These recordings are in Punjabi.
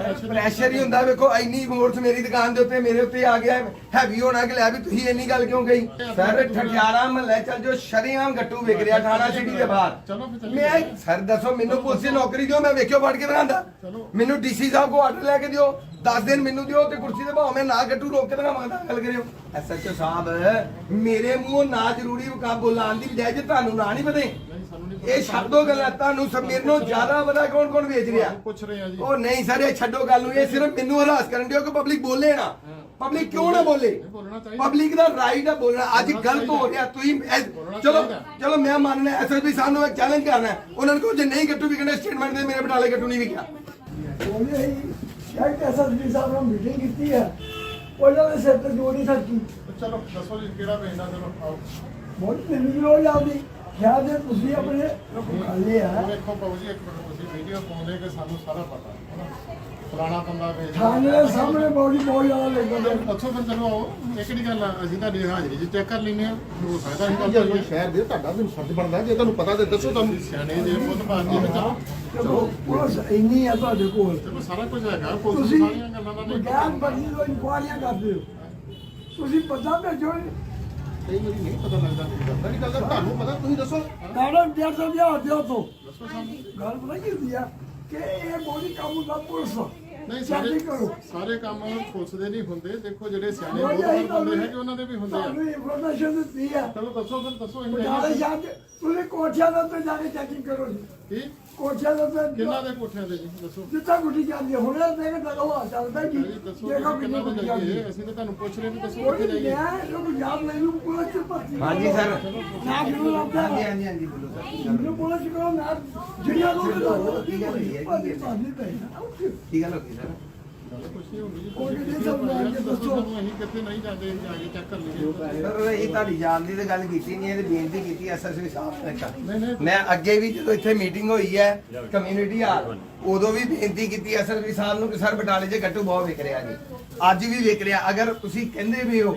ਪ੍ਰੈਸ਼ਰ ਹੀ ਹੁੰਦਾ ਵੇਖੋ ਇੰਨੀ ਫੋਰਸ ਮੇਰੀ ਦੁਕਾਨ ਦੇ ਉੱਤੇ ਮੇਰੇ ਉੱਤੇ ਆ ਗਿਆ ਹੈਵੀ ਹੋਣਾ ਕਿ ਲੈ ਵੀ ਤੁਸੀਂ ਇੰਨੀ ਗੱਲ ਕਿਉਂ ਕਹੀ? ਸਰ ਠਠਿਆਰਾ ਮਹੱਲੇ ਚੱਲ ਜੋ ਸ਼ਰੀਆਮ ਗੱਟੂ ਵਿਕ ਰਿਹਾ ਥਾਣਾ ਸਿਟੀ ਦੇ ਬਾਹਰ। ਮੈਂ ਸਰ ਦੱਸੋ ਮੈਨੂੰ ਪੁਲਿਸ ਦੀ ਨੌਕਰੀ ਦਿਓ ਮੈਂ ਵੇਖਿਓ ਫੜ ਕੇ ਦਿਖਾਉਂਦਾ। ਮੈਨੂੰ ਡੀਸੀ ਸਾਹਿਬ ਕੋ ਆਰਡਰ ਲੈ ਕੇ ਦਿਓ 10 ਦਿਨ ਮੈਨੂੰ ਦਿਓ ਤੇ ਕੁਰਸੀ ਤੇ ਭਾਵੇਂ ਨਾ ਗੱਟੂ ਰੋਕ ਕੇ ਦਿਖਾਵਾਂਗਾ ਗੱਲ ਕਰਿਓ। ਐਸਐਚਓ ਸਾਹਿਬ ਮੇਰੇ ਮੂੰਹੋਂ ਨਾ ਜ਼ਰੂਰੀ ਵਕਾ ਬੁਲਾਉਣ ਦੀ ਬਜਾਏ ਜੇ ਤੁਹਾਨੂੰ ਨਾ ਨਹੀਂ ਪਤੇ ਇਹ ਛੱਡੋ ਗੱਲਾਂ ਤੁਹਾਨੂੰ ਸਭ ਮੇਰੇ ਨਾਲੋਂ ਜ਼ਿਆਦਾ ਪਤਾ ਕੌਣ ਕੌਣ ਵੇਚ ਰਿਹਾ। ਪੁੱਛ ਰਹੇ ਆ ਜੀ। ਉਹ ਨਹੀਂ ਸਰ ਇਹ ਛੱਡੋ ਗੱਲ ਨੂੰ ਇਹ ਸਿਰਫ ਮੈਨੂੰ ਹਰਾਸ ਕਰਨ ਦਿਓ ਕਿ ਪਬਲਿਕ ਬੋਲੇ ਨਾ। ਪਬਲਿਕ ਕਿਉਂ ਨਾ ਬੋਲੇ? ਪਬਲਿਕ ਦਾ ਰਾਈਟ ਹੈ ਬੋਲਣਾ। ਅੱਜ ਗਲਤ ਹੋ ਰਿਹਾ ਤੁਸੀਂ ਚਲੋ ਚਲੋ ਮੈਂ ਮੰਨਣਾ ਐਸਐਸਪੀ ਸਾਹਿਬ ਨੂੰ ਇੱਕ ਚੈਲੰਜ ਕਰਨਾ ਹੈ। ਉਹਨਾਂ ਨੂੰ ਜੇ ਨਹੀਂ ਗੱਟੂ ਵਿਕਣਾ ਸਟੇਟਮੈਂਟ ਦੇ ਮੇਰੇ ਬਟਾਲੇ ਗੱਟੂ ਨਹੀਂ ਵਿਕਿਆ ਉਹਨੇ ਹੀ ਸ਼ਾਇਦ ਐਸਐਸਪੀ ਸਾਹਿਬ ਨਾਲ ਮੀਟਿੰਗ ਕੀਤੀ ਹੈ ਉਹਨਾਂ ਦੇ ਸਿਰ ਤੇ ਜੋੜੀ ਸੱਚੀ। ਚਲੋ ਦੱਸੋ ਜੀ ਕਿਹੜਾ ਵੇਚਣਾ ਚਲੋ ਆਓ। ਬਹੁਤ ਮੈਨੂੰ ਵੀ ਰੋਜ਼ ਆਉਂਦੀ ਖਿਆਲ ਜੇ ਤੁਸੀਂ ਆਪਣੇ ਖਾਲੇ ਆ। ਵੇਖੋ ਬਾਬੂ ਜੀ ਇੱਕ ਮਿੰਟ ਤੁਸੀਂ ਵੀਡੀਓ ਪਾਉਂਦੇ ਕਿ ਸਾਨੂੰ ਸਾਰਾ ਪਤਾ ਹੈ ਨਾ? ਫਲਾਣਾ ਬੰਦਾ ਵੇਚਦਾ ਥਾਣੇ ਦੇ ਸਾਹਮਣੇ ਬੋਡੀ ਬਹੁਤ ਜ਼ਿਆਦਾ ਲੱਗਦਾ ਅੱਛੋ ਫਿਰ ਚਲੋ ਆਓ। ਇਹ ਕਿਹੜੀ ਗੱਲ ਆ ਅਸੀਂ ਤੁਹਾਡੀ ਹਾਜ਼ਰੀ 'ਚ ਚੈੱਕ ਕਰ ਲੈਂਦੇ ਆ ਹੋ ਸਕਦਾ ਅਸੀਂ ਜੇ ਕੋਈ ਸ਼ਹਿਰ ਦੇ ਤੁਹਾਡਾ ਵੀ ਫਰਜ਼ ਬਣਦਾ ਜੇ ਤੁਹਾਨੂੰ ਪਤਾ ਤੇ ਦੱਸੋ ਤੁਹਾਨੂੰ ਸਿਆਣੇ ਜੇ ਖੁਦ ਬਾਤ ਜੀ ਚਲੋ ਚਲੋ ਪੁਲਿਸ ਇੰਨੀ ਆ ਤੁਹਾਡੇ ਕੋਲ। ਚਲੋ ਸਾਰਾ ਕੁਝ ਹੈਗਾ ਪੁਲਿਸ ਤੁਸੀਂ ਨੂੰ ਸਾਰੀਆਂ ਗੱਲਾਂ ਦਾ ਨਹੀਂ ਗਿਆਨ ਬਣੀ ਤੋਂ ਇਨਕੁਆਰੀਆਂ ਕਰਦੇ ਹੋ। ਤੁਸੀਂ ਪਤਾ ਭੇਜੋ ਕਈ ਵਾਰੀ ਨਹੀਂ ਪਤਾ ਲੱਗਦਾ ਕੀ ਗੱਲ ਨਹੀਂ ਗੱਲ ਤੁਹਾਨੂੰ ਪਤਾ ਤੁਸੀਂ ਦੱਸੋ। ਮੈਡਮ ਜੇ ਤੋਂ ਵਿਆਹ ਦਿਓ ਤੋਂ ਦੱਸੋ ਸਾਨੂੰ। ਗੱਲ ਪਤਾ ਕੀ ਹੁੰਦੀ ਆ ਕਿ ਇਹ ਬੋਡੀ ਕਾਬੂ ਦਾ ਪੁਲਿਸ ਨਹੀਂ ਸਾਰੇ ਸਾਰੇ ਕੰਮ ਪੁਲਿਸ ਦੇ ਨਹੀਂ ਹੁੰਦੇ। ਦੇਖੋ ਜਿਹੜੇ ਸਿਆਣੇ ਬਹੁਤ ਬੰਦੇ ਹੈਗੇ ਉਹਨਾਂ ਦੇ ਵੀ ਹੁੰਦੇ ਆ। ਤੁਹਾਨੂੰ ਇਨਫੋਰਮੇਸ਼ਨ ਦਿੱਤੀ ਆ। ਚਲੋ ਦੱਸੋ ਫਿਰ ਦੱਸੋ ਅਸੀਂ ਬਟਾਲੇ ਜਾ ਕੇ ਤੁਸੀਂ ਕੋਠਿਆਂ ਦੇ ਉੱਤੇ ਜਾ ਕੇ ਚੈਕਿੰਗ ਕਰੋ ਜੀ। ਕੀ? ਕੋਠਿਆਂ ਦੇ ਉੱਤੇ ਕਿੰਨਾ ਦੇ ਕੋਠਿਆਂ ਦੇ ਜੀ? ਦੱਸੋ। ਜਿੱਥਾ ਗੁੱਡੀ ਜਾਂਦੀ ਹੈ, ਹੁਣ ਇਹ ਦੇਖ ਦਗਵਾ ਚੱਲਦਾ ਜੀ। ਜੀ ਦੱਸੋ ਦੇਖੋ ਕਿੰਨੀ ਕਿੰਨਾ ਗੁੱਡੀ ਜਾਂਦੀ ਜਾਈਏ ਹੈ ਅਸੀਂ ਤਾਂ ਤੁਹਾਨੂੰ ਪੁੱਛ ਰਹੇ ਵੀ ਦੱਸੋ ਕੋਈ ਕਿੱਥੇ ਨਹੀਂ ਜਾਈਏ ਹੈ ਲੋਕ ਯਾਦ ਮੈਨੂੰ ਪੁਲਿਸ ਚ ਭਰਤੀ ਹਾਂਜੀ ਸਰ। ਨਾ ਕਿਉਂ ਲੱਗਦਾ ਹਾਂਜੀ ਹਾਂਜੀ ਹਾਂਜੀ ਬੋਲੋ ਸਰ। ਮੈਨੂੰ ਪੁਲਿਸ ਕੋਲ ਨਾ ਜਿਹੜੀਆਂ ਲੋਕ ਦਾ ਕੀ ਹੋਈ ਹੈ? ਭਾਜੀ ਭਾਜੀ ਪੈਣਾ ਕੀ ਗੱਲ ਹੋ ਗਈ ਸਰ? ਅਸੀਂ ਤੁਹਾਡੀ ਦੀ ਤਾਂ ਗੱਲ ਕੀਤੀ ਨਹੀਂ ਬੇਨਤੀ ਕੀਤੀ ਸਾਹਿਬ ਨੇ ਕਰ ਮੈਂ ਅੱਗੇ ਵੀ ਜਦੋਂ ਇੱਥੇ ਮੀਟਿੰਗ ਹੋਈ ਹੈ ਕਮਿਊਨਿਟੀ ਹਾਲ ਉਦੋਂ ਵੀ ਬੇਨਤੀ ਕੀਤੀ ਐਸਐਸਪੀ ਸਾਹਿਬ ਨੂੰ ਕਿ ਸਰ ਬਟਾਲੇ 'ਚ ਗੱਟੂ ਬਹੁਤ ਵਿਕ ਰਿਹਾ ਜੀ। ਅੱਜ ਵੀ ਵਿਕ ਰਿਹਾ। ਅਗਰ ਤੁਸੀਂ ਕਹਿੰਦੇ ਵੀ ਹੋ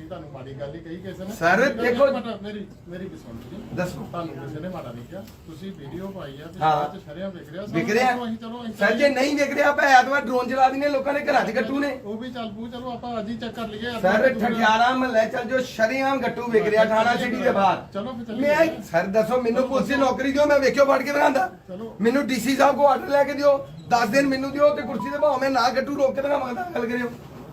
ਤੁਹਾਨੂੰ ਮਾੜੀ ਗੱਲ ਹੀ ਕਹੀ ਕਿਸੇ ਨੇ। Sir, ਇੱਕ ਦੇਖੋ- ਮਿੰਟ, ਮੇਰੀ ਮੇਰੀ ਕੀ ਸੁਣ ਜੀ ਦੱਸੋ। ਤੁਹਾਨੂੰ ਕਿਸੇ ਨੇ ਮਾੜਾ ਨਹੀਂ ਕਿਹਾ। ਤੁਸੀਂ ਵੀਡੀਓ ਪਾਈ ਆ ਤੇ ਹਾਂ। ਬਾਅਦ ਚ ਸ਼ਰਿਆਂ ਵਿਕ ਰਿਹਾ ਵਿਕ ਰਿਹਾ। ਸਾਨੂੰ ਅਸੀਂ ਚਲੋ ਅਸੀਂ ਸਰ ਜੇ ਨਹੀਂ ਵਿਕ ਰਿਹਾ ਆਪਾਂ ਐਤਵਾਰ ਡਰੋਨ ਚਲਾ ਦਿੰਦੇ ਲੋਕਾਂ ਦੇ ਘਰਾਂ 'ਚ ਗੱਟੂ ਨੇ। ਉਹ ਵੀ ਚੱਲ ਪੂ ਚਲੋ ਆਪਾਂ ਅੱਜ ਹੀ ਚੈੱਕ ਕਰ ਲਈਏ। ਸਰ ਠਠਿਆਰਾ ਮਹੱਲੇ ਚੱਲ ਜੋ ਸ਼ਰੀਆਮ ਗੱਟੂ ਵਿਕ ਰਿਹਾ ਥਾਣਾ ਸਿਟੀ ਦੇ ਬਾਹਰ। ਚਲੋ ਫਿਰ ਚੱਲੀਏ। ਮੈਂ ਸਰ ਦੱਸੋ ਮੈਨੂੰ ਪੁਲਿਸ ਦੀ ਨੌਕਰੀ ਦਿਓ ਮੈਂ ਵੇਖਿਓ ਫੜ ਕੇ ਦਿਖਾਉਂਦਾ ਚਲੋ। ਮੈਨੂੰ ਡੀਸੀ ਸਾਹਿਬ ਕੋ ਆਰਡਰ ਲੈ ਕੇ ਦਿਓ 10 ਦਿਨ ਮੈਨੂੰ ਦਿਓ ਤੇ ਕੁਰਸੀ ਤੇ ਭਾਵੇਂ ਮੈਂ ਨਾ ਗੱਟੂ ਰੋਕ ਕੇ ਦਿਖਾਵਾਂਗਾ ਗੱਲ ਕਰਿਓ।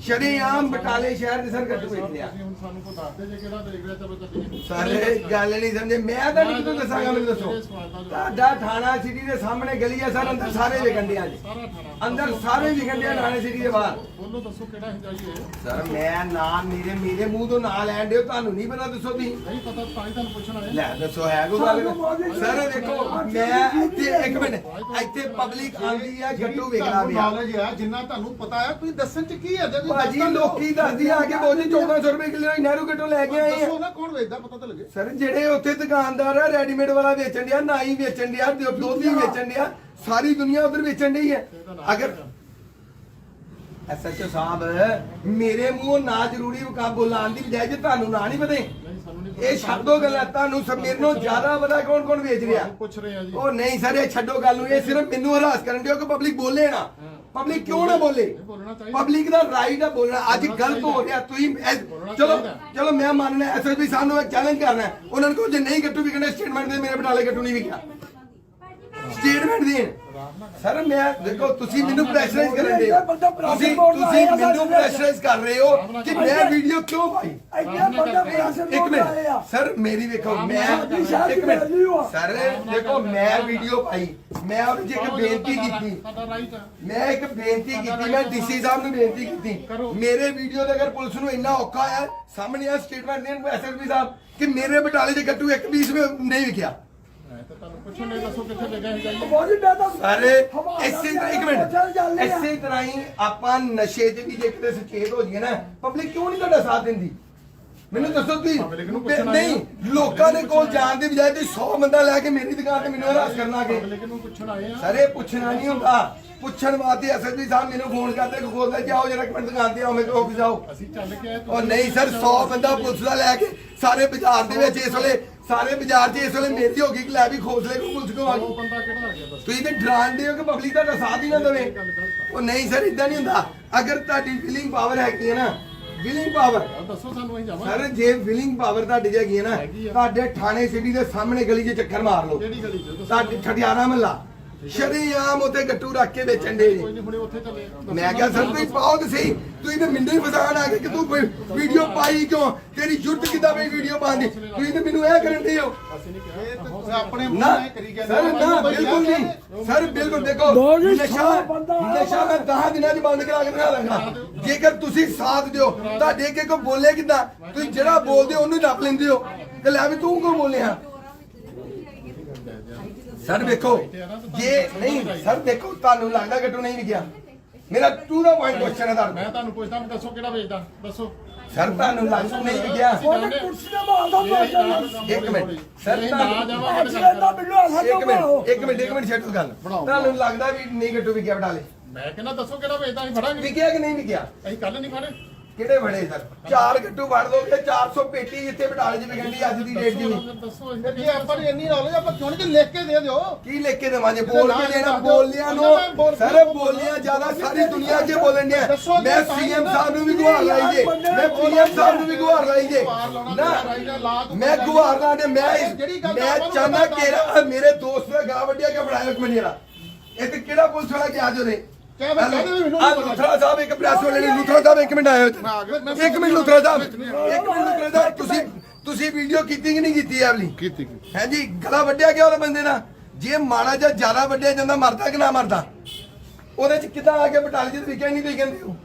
ਸ਼ਰੇਆਮ ਬਟਾਲੇ ਸ਼ਹਿਰ ਦੇ ਸਰ ਗੱਟੂ ਵੇਚ ਰਿਹਾ ਤੁਸੀਂ ਹੁਣ ਸਾਨੂੰ ਕੋ ਦੱਸ ਦੇ ਜੇ ਕਿਹੜਾ ਦੇਖ ਰਿਹਾ ਚਲੋ ਚੱਲੀਏ ਸਾਰੇ ਗੱਲ ਨਹੀਂ ਸਮਝੇ। ਮੈਂ ਤਾਂ ਨਹੀਂ ਤੁਹਾਨੂੰ ਦੱਸਾਂਗਾ ਮੈਨੂੰ ਦੱਸੋ। ਤੁਹਾਡਾ ਥਾਣਾ ਸਿਟੀ ਦੇ ਸਾਹਮਣੇ ਗਲੀ ਹੈ ਸਰ ਅੰਦਰ ਸਾਰੇ ਵਿਕੰਡੇ ਆ ਜੀ ਸਾਰਾ ਥਾਣਾ। ਅੰਦਰ ਸਾਰੇ ਵਿਕੰਡੇ ਆ ਥਾਣੇ ਸਿਟੀ ਦੇ ਬਾਹਰ। ਬੋਲੋ ਦੱਸੋ ਕਿਹੜਾ ਅਸੀਂ ਜਾਈਏ ਸਰ ਮੈਂ ਨਾਮ ਮੇਰੇ ਮੇਰੇ ਮੂੰਹ ਤੋਂ ਨਾਂ ਲੈਣ ਦਿਓ ਤੁਹਾਨੂੰ ਨਹੀਂ ਪਤਾ ਦੱਸੋ ਤੁਸੀਂ। ਨਹੀਂ ਪਤਾ ਤਾਂ ਹੀ ਤੁਹਾਨੂੰ ਪੁੱਛਣਾ ਹੈ ਲੈ ਦੱਸੋ ਹੈ ਕੋਈ ਗੱਲ? ਸਰ ਦੇਖੋ ਮੈਂ ਇੱਥੇ ਇੱਕ ਮਿੰਟ ਇੱਥੇ ਪਬਲਿਕ ਆਂਦੀ ਹੈ ਗੱਟੂ ਵਿਕਣਾ ਪਿਆ ਨੌਲੇਜ ਆ। ਜਿੰਨਾ ਤੁਹਾਨੂੰ ਪਤਾ ਹੈ ਤੁਸੀਂ ਦੱਸਣ ਚ ਕੀ ਹੈ? ਭਾਜੀ। ਲੋਕੀ ਦੱਸਦੀ ਆ ਕੇ ਬੋਝੀ 1400 ਰੁਪਏ ਕਿਲੋ ਨਹਿਰੂ ਗੱਟੂ ਲੈ ਕੇ ਆਏ ਆ। ਦੱਸੋ ਨਾ ਕੌਣ ਵੇਚਦਾ ਪਤਾ ਤਾਂ ਲੱਗੇ। ਸਰ ਜਿਹੜੇ ਉੱਥੇ ਦੁਕਾਨਦਾਰ ਆ ਰੈਡੀਮੇਡ ਵਾਲਾ ਵੇਚਣ ਡਿਆ ਨਾਈ ਵੇਚਣ ਡਿਆ ਦੁ- ਦੁੱਧ ਹੀ ਵੇਚਣ ਡਿਆ ਸਾਰੀ ਦੁਨੀਆ ਉਧਰ ਵੇਚਣ ਡਈ ਹੈ ਅਗਰ ਐਸਐਚਓ ਸਾਹਿਬ ਮੇਰੇ ਮੂੰਹੋਂ ਨਾ ਜ਼ਰੂਰੀ ਵਕਾ ਬੁਲਾਉਣ ਦੀ ਬਜਾਏ ਜੇ ਤੁਹਾਨੂੰ ਨਾ ਨਹੀਂ ਪਤੇ। ਇਹ ਛੱਡੋ ਗੱਲਾਂ ਤੁਹਾਨੂੰ ਸਭ ਮੇਰੇ ਨਾਲੋਂ ਜ਼ਿਆਦਾ ਪਤਾ ਕੌਣ ਕੌਣ ਵੇਚ ਰਿਹਾ। ਪੁੱਛ ਰਹੇ ਆ ਜੀ। ਉਹ ਨਹੀਂ ਸਰ ਇਹ ਛੱਡੋ ਗੱਲ ਨੂੰ ਇਹ ਸਿਰਫ ਮੈਨੂੰ ਹਰਾਸ ਕਰਨ ਦਿਓ ਕਿ ਪਬਲਿਕ ਬੋਲੇ ਨਾ। ਪਬਲਿਕ ਕਿਉਂ ਨਾ ਬੋਲੇ। ਪਬਲਿਕ ਦਾ ਰਾਈਟ ਹੈ ਬੋਲਣਾ। ਅੱਜ ਗਲਤ ਹੋ ਰਿਹਾ ਤੁਸੀਂ ਚਲੋ ਚਲੋ ਮੈਂ ਮੰਨਣਾ ਐਸਐਸਪੀ ਸਾਹਿਬ ਨੂੰ ਇੱਕ ਚੈਲੰਜ ਕਰਨਾ। ਉਹਨਾਂ ਨੂੰ ਕਹੋ ਜੇ ਨਹੀਂ ਗੱਟੂ ਵਿਕਣਾ ਸਟੇਟਮੈਂਟ ਦੇ ਮੇਰੇ ਬਟਾਲੇ ਗੱਟੂ ਨਹੀਂ ਵਿਕਿਆ ਸਟੇਟਮੈਂਟ ਦੇਣ ਸਰ ਮੈਂ ਦੇਖੋ ਤੁਸੀਂ ਮੈਨੂੰ ਪ੍ਰੈਸ਼ਰਾਈਜ਼ ਕਰਨ ਦੇ ਹੋ ਤੁਸੀਂ ਤੁਸੀਂ ਮੈਨੂੰ ਪ੍ਰੈਸ਼ਰਾਈਜ਼ ਕਰ ਰਹੇ ਹੋ ਕਿ ਮੈਂ ਵੀਡੀਓ ਕਿਉਂ ਪਾਈ? ਇੱਕ ਮਿੰਟ ਸਰ ਮੇਰੀ ਵੇਖੋ ਮੈਂ ਇੱਕ ਮਿੰਟ। ਸਰ ਦੇਖੋ ਮੈਂ ਵੀਡੀਓ ਪਾਈ। ਮੈਂ ਉਹਨੂੰ ਜੇ ਇੱਕ ਬੇਨਤੀ ਕੀਤੀ। ਮੈਂ ਇੱਕ ਬੇਨਤੀ ਕੀਤੀ ਮੈਂ ਡੀਸੀ ਸਾਹਿਬ ਨੂੰ ਬੇਨਤੀ ਕੀਤੀ। ਮੇਰੇ ਵੀਡੀਓ ਦੇ ਅਗਰ ਪੁਲਿਸ ਨੂੰ ਇੰਨਾ ਔਖਾ ਹੈ ਸਾਹਮਣੇ ਆ ਸਟੇਟਮੈਂਟ ਦੇਣ ਐਸਐਸਪੀ ਸਾਹਿਬ ਕਿ ਮੇਰੇ ਬਟਾਲੇ ਦੇ ਗੱਟੂ ਇੱਕ ਪੀਸ ਵੀ ਨਹੀਂ ਵਿਕਿਆ ਮੈਂ ਤਾਂ ਤੁਹਾਨੂੰ ਪੁੱਛਣ ਲਈ ਦੱਸੋ ਕਿੱਥੇ ਜਗ੍ਹਾ ਹੈ ਜਾਈਏ? ਬਹੁਤ ਹੀ ਬਿਹਤਰ ਸਾਰੇ ਹਵਾਲਾ ਇਸੇ ਤਰ੍ਹਾਂ ਇੱਕ ਚੱਲ ਚੱਲ ਮਿੰਟ ਲਿਆ। ਇਸੇ ਤਰ੍ਹਾਂ ਹੀ ਆਪਾਂ ਨਸ਼ੇ 'ਚ ਵੀ ਜੇ ਕਿਤੇ ਸੁਚੇਤ ਹੋ ਜਾਈਏ ਨਾ ਪਬਲਿਕ ਕਿਉਂ ਨਹੀਂ ਤੁਹਾਡਾ ਸਾਥ ਦਿੰਦੀ? ਮੈਨੂੰ ਦੱਸੋ ਤੁਸੀਂ। Public ਨੂੰ ਪੁੱਛਣਾ ਨਹੀਂ ਹੈ। ਲੋਕਾਂ ਦੇ ਕੋਲ ਜਾਣ ਦੀ ਬਜਾਏ ਤੁਸੀਂ 100 ਬੰਦਾ ਲੈ ਕੇ ਮੇਰੀ ਦੁਕਾਨ ਤੇ ਮੈਨੂੰ ਹਰਾਸ ਕਰਨ ਆ ਗਏ ਪਬਲਿਕ ਨੂੰ ਪੁੱਛਣ ਆਏ ਆ। ਸਾਰੇ ਪੁੱਛਣਾ ਨਹੀਂ ਹੁੰਦਾ। ਪੁੱਛਣ ਵਾਸਤੇ ਐਸਐਸਪੀ ਸਾਹਿਬ ਮੈਨੂੰ ਫੋਨ ਕਰਦੇ ਕਿ ਖੋਲਦਾ ਜਾਓ ਜਰਾ ਇੱਕ ਮਿੰਟ ਦੁਕਾਨ ਤੇ ਆਓ ਮੇਰੇ ਕੋਲ ਆਫਿਸ ਆਓ। ਅਸੀਂ ਚੱਲ ਕੇ ਆਏ ਉਹ ਨਹੀਂ ਸਰ 100 ਬੰਦਾ ਪੁਲਿਸ ਦਾ ਲੈ ਕੇ ਸਾਰੇ ਬਾਜ਼ਾਰ ਦੇ ਵਿੱਚ ਇਸ ਵੇਲੇ ਸਾਰੇ ਬਾਜ਼ਾਰ 'ਚ ਇਸ ਵੇਲੇ ਮੇਰੀ ਹੋ ਗਈ ਕਿ ਲੈ ਵੀ ਖੋਸਲੇ ਕੋ ਪੁਲਿਸ ਕੋ ਆ ਉਹ ਗਈ ਬੰਦਾ ਕਿਹੜਾ ਆ ਗਿਆ ਦੱਸੋ। ਤੁਸੀਂ ਤੇ ਡਰਾਉਂਦੇ ਹੋ ਕਿ ਪਬਲਿਕ ਤੁਹਾਡਾ ਸਾਥ ਹੀ ਨਾ ਦੇਵੇ? ਉਹ ਨਹੀਂ ਸਰ ਇਦਾਂ ਨਹੀਂ ਹੁੰਦਾ। ਅਗਰ ਤੁਹਾਡੀ ਵਿਲਿੰਗ ਪਾਵਰ ਹੈਗੀ ਹੈ ਨਾ ਵਿਲਿੰਗ ਪਾਵਰ ਦੱਸੋ ਸਾਨੂੰ ਅਸੀਂ ਜਾਵਾਂਗੇ। ਸਰ ਜੇ ਵਿਲਿੰਗ ਪਾਵਰ ਤੁਹਾਡੀ ਹੈਗੀ ਹੈ ਨਾ। ਤੁਹਾਡੇ ਥਾਣੇ ਸਿਟੀ ਦੇ ਸਾਹਮਣੇ ਗਲੀ 'ਚ ਚੱਕਰ ਮਾਰ ਲਓ। ਕਿਹੜੀ ਗਲੀ ਚ? ਤੁਹਾਡੇ ਠਠਿਆਰਾ ਮਹੱਲਾ। ਸ਼ਰੀਆਮ ਉਤੇ ਗੱਟੂ ਰੱਖ ਕੇ ਵੇਚਣ ਦੇ ਕੋਈ ਨਹੀਂ ਹੁਣੇ ਉੱਥੇ ਚੱਲੇ ਮੈਂ ਕਿਹਾ ਸਰ ਤੁਸੀਂ ਪਾਓ ਤੇ ਸਹੀ ਤੁਸੀਂ ਤੇ ਮਿੰਡੇ ਫਸਾਣ ਆ ਗਏ ਕਿ ਤੂੰ ਕੋਈ ਵੀਡੀਓ ਪਾਈ ਕਿਉਂ? ਤੇਰੀ ਜੁਰਤ ਕਿੱਦਾਂ ਪਈ ਵੀਡੀਓ ਪਾਉਣ ਦੀ? ਤੁਸੀਂ ਤੇ ਮੈਨੂੰ ਇਹ ਕਰਨ ਦੇ ਹੋ। ਅਸੀਂ ਨਹੀਂ ਕਿਹਾ। ਇਹ ਤਾਂ ਤੁਸੀਂ ਆਪਣੇ ਮੂੰਹ ਨਾਲ ਕਰੀ ਜਾਂਦੇ ਸਰ। ਨਾ ਬਿਲਕੁਲ ਨਹੀਂ। ਸਰ ਬਿਲਕੁਲ ਦੇਖੋ ਦੋ ਨਸ਼ਾ ਨਸ਼ਾ ਮੈਂ 10 ਦਿਨਾਂ 'ਚ ਬੰਦ ਕਰਾ ਕੇ ਦਿਖਾ ਦਾਂਗਾ ਜੇਕਰ ਤੁਸੀਂ ਸਾਥ ਦਿਓ ਤੁਹਾਡੇ ਅੱਗੇ ਕੋ ਬੋਲੇ ਕਿਦਾਂ? ਤੁਸੀਂ ਜਿਹੜਾ ਬੋਲਦੇ ਹੋ ਉਹਨੂੰ ਨੱਪ ਲੈਂਦੇ ਹੋ। ਤੇ ਲੈ ਵੀ ਤੂੰ ਕਿਉਂ ਬੋਲਿਆ? ਸਰ ਵੇਖੋ ਜੇ ਨਹੀਂ ਸਰ ਦੇਖੋ ਤੁਹਾਨੂੰ ਲੱਗਦਾ ਗੱਟੂ ਨਹੀਂ ਵਿਕਿਆ ਮੇਰਾ ਟੂ ਦਾ ਪੁਆਇੰਟ ਕੁਐਸਚਨ ਹੈ ਤੁਹਾਨੂੰ। ਮੈਂ ਤੁਹਾਨੂੰ ਪੁੱਛਦਾ ਵੀ ਦੱਸੋ ਕਿਹੜਾ ਵੇਚਦਾ? ਦੱਸੋ। ਸਰ ਤੁਹਾਨੂੰ ਲੱਗਦਾ ਨਹੀਂ ਉਹਨੇ ਕੁਰਸੀ ਤੇ ਮਾਰਦਾ ਮਾਰਦਾ ਇੱਕ ਮਿੰਟ। ਸਰ ਨਾ ਦਾ ਹੱਥ ਇੱਕ ਮਿੰਟ ਇੱਕ ਮਿੰਟ ਇੱਕ ਮਿੰਟ ਛੱਡ ਤੂੰ ਗੱਲ। ਤੁਹਾਨੂੰ ਲੱਗਦਾ ਵੀ ਨਹੀਂ ਗੱਟੂ ਵਿਕਿਆ ਬਟਾਲੇ ਮੈਂ ਕਹਿੰਦਾ ਦੱਸੋ ਕਿਹੜਾ ਵੇਚਦਾ ਅਸੀਂ ਫੜਾਂਗੇ। ਵਿਕਿਆ ਕਿ ਨਹੀਂ ਵਿਕਿਆ ਅਸੀਂ ਕੱਲ ਨਹੀਂ ਫੜੇ। ਕਿਹੜੇ ਬੜੇ ਸਰ? ਚਾਰ ਗੱਟੂ ਵੜ ਦੋਗੇ 400 ਪੇਟੀ ਇੱਥੇ ਬਟਾਲੇ 'ਚ ਵਿਕਣ ਦੀ ਅੱਜ ਦੀ ਡੇਟ ਦੀ ਨਹੀਂ। ਦੱਸੋ ਤੇ ਜੇ ਆਪਾਂ ਨੂੰ ਇੰਨੀ ਨੌਲੇਜ ਆਪਾਂ ਕਿਉਂ ਨਹੀਂ ਲਿਖ ਕੇ ਦੇ ਦਿਓ ਕੀ ਲਿਖ ਕੇ ਦੇਵਾਂਗੇ? ਬੋਲ ਕੇ ਦੇਣਾ ਬੋਲਿਆਂ ਨੂੰ। ਸਰ ਬੋਲਿਆਂ ਜ਼ਿਆਦਾ ਸਾਰੀ ਦੁਨੀਆ ਅੱਗੇ ਬੋਲਣ ਡਿਆ। ਮੈਂ ਸੀਐਮ ਸਾਹਿਬ ਨੂੰ ਵੀ ਗੁਹਾਰ ਲਾਈ ਜੇ। ਮੈਂ ਪੀਐਮ ਸਾਹਿਬ ਨੂੰ ਵੀ ਗੁਹਾਰ ਲਾਈ ਜੇ। ਨਾ ਮੈਂ ਗੁਹਾਰ ਲਾ ਦੇ ਮੈਂ ਮੈਂ ਚਾਹਨਾ ਕਿ ਮੇਰੇ ਦੋਸਤ ਦਾ ਗਾ ਵੱਡਿਆ ਕਿ ਬਣਾਇਆ ਇੱਕ ਮੇਰਾ ਇਹ ਤੇ ਕਿਹੜਾ ਪੁਲਿਸ ਵਾਲਾ ਗਿਆ ਜੋਰੇ ਕਿਆ ਮੈਂ ਕਹਿੰਦਾ ਵੀ ਮੈਨੂੰ ਆ ਨਹੀਂ ਪਤਾ। ਲੁਥਰਾ ਸਾਹਿਬ ਇੱਕ ਪ੍ਰੈਸ ਵਾਲੇ ਨੇ ਲੁਥਰਾ ਸਾਹਿਬ ਇੱਕ ਮਿੰਟ ਆਇਓ। ਇੱਕ ਮਿੰਟ ਲੁਥਰਾ ਸਾਹਿਬ ਇੱਕ ਮਿੰਟ ਲੁਥਰਾ ਸਾਹਿਬ ਤੁਸੀਂ ਤੁਸੀਂ ਵੀਡੀਓ ਕੀਤੀ ਕਿ ਨਹੀਂ ਕੀਤੀ ਜੀ ਗਲਾ ਵੱਢਿਆ ਗਿਆ ਉਹਦੇ ਬੰਦੇ ਦਾ ਜੇ ਮਾੜਾ ਜਿਹਾ ਜ਼ਿਆਦਾ ਵੱਢਿਆ ਜਾਂਦਾ ਮਰਦਾ ਕਿ ਨਾ ਮਰਦਾ? ਉਹਦੇ ਚ ਕਿਦਾਂ ਆ ਕੇ ਬਟਾਲੇ ਚ ਵਿਕਿਆ ਨਹੀਂ ਕਹਿੰਦੇ ਹੋ